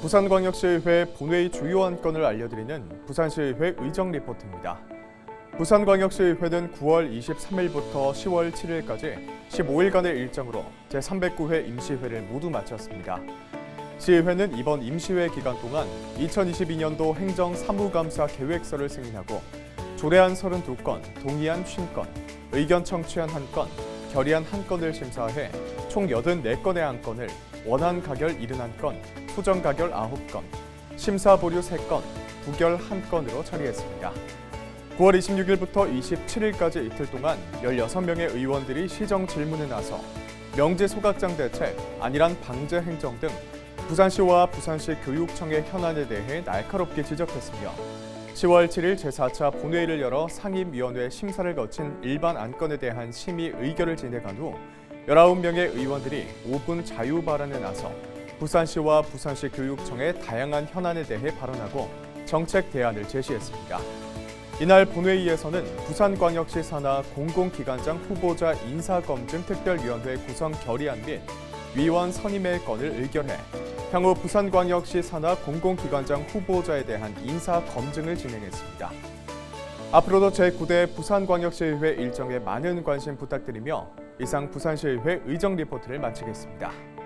부산광역시의회 본회의 주요 안건을 알려드리는 부산시의회 의정 리포트입니다. 부산광역시의회는 9월 23일부터 10월 7일까지 15일간의 일정으로 제309회 임시회를 모두 마쳤습니다. 시의회는 이번 임시회 기간 동안 2022년도 행정 사무감사 계획서를 승인하고 조례안 32건, 동의안 50건, 의견 청취안 1건, 결의안 1건을 심사해 총 84건의 안건을 원안 가결 71건, 소정 가결 9건, 심사 보류 3건, 부결 1건으로 처리했습니다. 9월 26일부터 27일까지 이틀 동안 16명의 의원들이 시정 질문에 나서 명제 소각장 대책, 안일한 방제 행정 등 부산시와 부산시 교육청의 현안에 대해 날카롭게 지적했으며 10월 7일 제4차 본회의를 열어 상임위원회 심사를 거친 일반 안건에 대한 심의 의결을 진행한 후 19명의 의원들이 5분 자유 발언에 나서 부산시와 부산시 교육청의 다양한 현안에 대해 발언하고 정책 대안을 제시했습니다. 이날 본회의에서는 부산광역시 산하 공공기관장 후보자 인사검증 특별위원회 구성 결의안 및 위원 선임의 건을 의결해 향후 부산광역시 산하 공공기관장 후보자에 대한 인사 검증을 진행했습니다. 앞으로도 제9대 부산광역시의회 일정에 많은 관심 부탁드리며 이상 부산시의회 의정 리포트를 마치겠습니다.